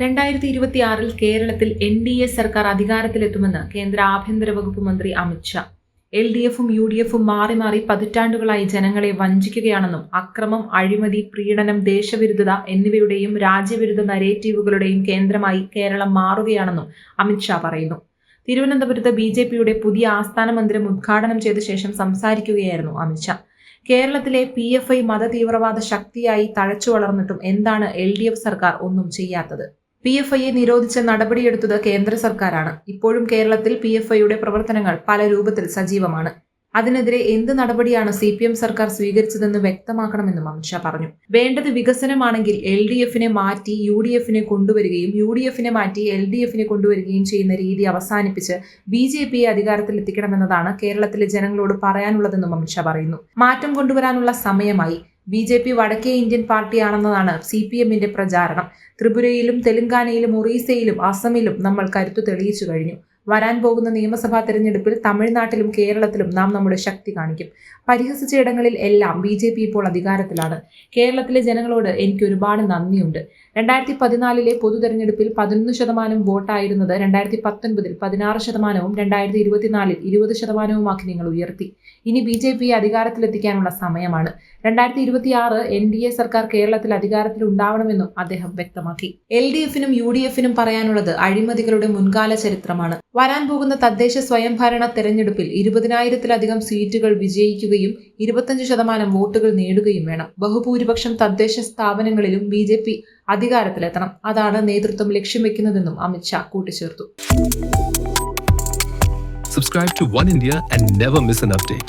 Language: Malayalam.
രണ്ടായിരത്തി ഇരുപത്തിയാറിൽ കേരളത്തിൽ എൻ ഡി എ സർക്കാർ അധികാരത്തിലെത്തുമെന്ന് കേന്ദ്ര ആഭ്യന്തര വകുപ്പ് മന്ത്രി അമിത്ഷാ എൽ ഡി എഫും യു ഡി എഫും മാറി മാറി പതിറ്റാണ്ടുകളായി ജനങ്ങളെ വഞ്ചിക്കുകയാണെന്നും അക്രമം അഴിമതി പ്രീണനം ദേശവിരുദ്ധത എന്നിവയുടെയും രാജ്യവിരുദ്ധ നരേറ്റീവുകളുടെയും കേന്ദ്രമായി കേരളം മാറുകയാണെന്നും അമിത്ഷാ പറയുന്നു. തിരുവനന്തപുരത്ത് ബി ജെ പിയുടെ പുതിയ ആസ്ഥാന മന്ദിരം ഉദ്ഘാടനം ചെയ്ത ശേഷം സംസാരിക്കുകയായിരുന്നു അമിത്ഷാ കേരളത്തിലെ പി എഫ് ഐ മതതീവ്രവാദ ശക്തിയായി തഴച്ചു വളർന്നിട്ടും എന്താണ് എൽ ഡി എഫ് സർക്കാർ ഒന്നും ചെയ്യാത്തത്? പി എഫ് ഐയെ നിരോധിച്ച നടപടിയെടുത്തത് കേന്ദ്ര സർക്കാരാണ്. ഇപ്പോഴും കേരളത്തിൽ പി എഫ് ഐയുടെ പ്രവർത്തനങ്ങൾ പല രൂപത്തിൽ സജീവമാണ്. അതിനെതിരെ എന്ത് നടപടിയാണ് സി പി എം സർക്കാർ സ്വീകരിച്ചതെന്ന് വ്യക്തമാക്കണമെന്നും അമിത്ഷാ പറഞ്ഞു. വേണ്ടത് വികസനമാണെങ്കിൽ എൽ ഡി എഫിനെ മാറ്റി യു ഡി എഫിനെ കൊണ്ടുവരികയും യു ഡി എഫിനെ മാറ്റി എൽ ഡി എഫിനെ കൊണ്ടുവരികയും ചെയ്യുന്ന രീതി അവസാനിപ്പിച്ച് ബി ജെ പിയെ അധികാരത്തിലെത്തിക്കണമെന്നതാണ് കേരളത്തിലെ ജനങ്ങളോട് പറയാനുള്ളതെന്നും അമിത്ഷാ പറയുന്നു. മാറ്റം കൊണ്ടുവരാനുള്ള സമയമായി. ബി ജെ പി വടക്കേ ഇന്ത്യൻ പാർട്ടിയാണെന്നതാണ് സി പി എമ്മിന്റെ പ്രചാരണം. ത്രിപുരയിലും തെലങ്കാനയിലും ഒറീസയിലും അസമിലും നമ്മൾ കരുത്തു തെളിയിച്ചു കഴിഞ്ഞു. വരാൻ പോകുന്ന നിയമസഭാ തെരഞ്ഞെടുപ്പിൽ തമിഴ്നാട്ടിലും കേരളത്തിലും നാം നമ്മുടെ ശക്തി കാണിക്കും. പരിഹസിച്ച ഇടങ്ങളിൽ എല്ലാം ബി ജെ പി ഇപ്പോൾ അധികാരത്തിലാണ്. കേരളത്തിലെ ജനങ്ങളോട് എനിക്ക് ഒരുപാട് നന്ദിയുണ്ട്. രണ്ടായിരത്തി പതിനാലിലെ പൊതു തെരഞ്ഞെടുപ്പിൽ പതിനൊന്ന് ശതമാനം വോട്ടായിരുന്നത് രണ്ടായിരത്തി പത്തൊൻപതിൽ പതിനാറ് ശതമാനവും രണ്ടായിരത്തി ഇരുപത്തിനാലിൽ ഇരുപത് ശതമാനവുമാക്കി നിങ്ങൾ ഉയർത്തി. ഇനി ബി ജെ പിയെ അധികാരത്തിലെത്തിക്കാനുള്ള സമയമാണ്. രണ്ടായിരത്തി ഇരുപത്തിയാറ് എൻ ഡി എ സർക്കാർ കേരളത്തിൽ അധികാരത്തിൽ ഉണ്ടാവണമെന്നും അദ്ദേഹം വ്യക്തമാക്കി. എൽ ഡി എഫിനും യു ഡി എഫിനും പറയാനുള്ളത് അഴിമതികളുടെ മുൻകാല ചരിത്രമാണ്. വരാൻ പോകുന്ന തദ്ദേശ സ്വയംഭരണ തെരഞ്ഞെടുപ്പിൽ ഇരുപതിനായിരത്തിലധികം സീറ്റുകൾ വിജയിക്കുകയും ഇരുപത്തഞ്ച് ശതമാനം വോട്ടുകൾ നേടുകയും വേണം. ബഹുഭൂരിപക്ഷം തദ്ദേശ സ്ഥാപനങ്ങളിലും ബി ജെ പി അധികാരത്തിലെത്തണം. അതാണ് നേതൃത്വം ലക്ഷ്യം വെക്കുന്നതെന്നും അമിത്ഷാ കൂട്ടിച്ചേർത്തു. Subscribe to One India and never miss an update.